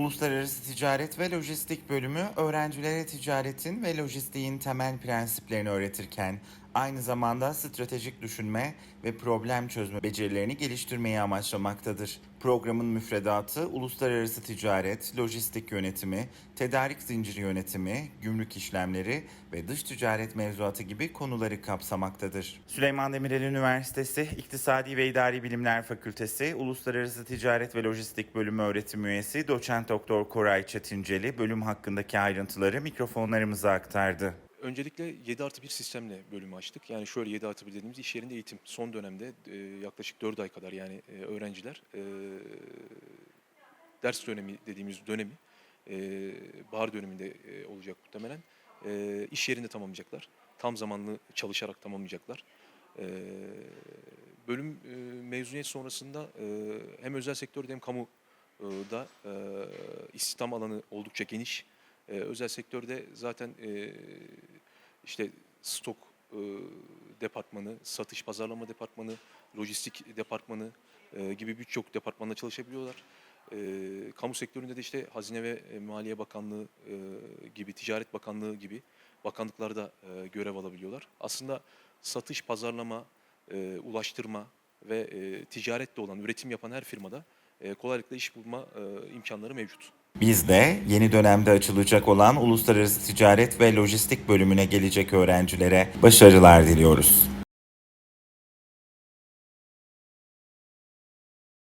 Uluslararası Ticaret ve Lojistik bölümü öğrencilere ticaretin ve lojistiğin temel prensiplerini öğretirken aynı zamanda stratejik düşünme ve problem çözme becerilerini geliştirmeyi amaçlamaktadır. Programın müfredatı uluslararası ticaret, lojistik yönetimi, tedarik zinciri yönetimi, gümrük işlemleri ve dış ticaret mevzuatı gibi konuları kapsamaktadır. Süleyman Demirel Üniversitesi İktisadi ve İdari Bilimler Fakültesi Uluslararası Ticaret ve Lojistik Bölümü öğretim üyesi Doçent Doktor Koray Çetinceli bölüm hakkındaki ayrıntıları mikrofonlarımıza aktardı. Öncelikle 7 artı 1 sistemle bölümü açtık. Yani şöyle 7 artı 1 dediğimiz iş yerinde eğitim. Son dönemde e, yaklaşık 4 ay kadar yani e, öğrenciler e, ders dönemi dediğimiz dönemi e, bahar döneminde e, olacak muhtemelen. E, iş yerinde tamamlayacaklar. Tam zamanlı çalışarak tamamlayacaklar. E, bölüm e, mezuniyet sonrasında e, hem özel sektörde hem kamuda e, istihdam alanı oldukça geniş. Ee, özel sektörde zaten e, işte stok e, departmanı, satış pazarlama departmanı, lojistik departmanı e, gibi birçok departmanda çalışabiliyorlar. E, kamu sektöründe de işte Hazine ve Maliye Bakanlığı e, gibi, Ticaret Bakanlığı gibi bakanlıklarda e, görev alabiliyorlar. Aslında satış, pazarlama, e, ulaştırma ve e, ticaretle olan, üretim yapan her firmada kolaylıkla iş bulma e, imkanları mevcut. Biz de yeni dönemde açılacak olan Uluslararası Ticaret ve Lojistik bölümüne gelecek öğrencilere başarılar diliyoruz.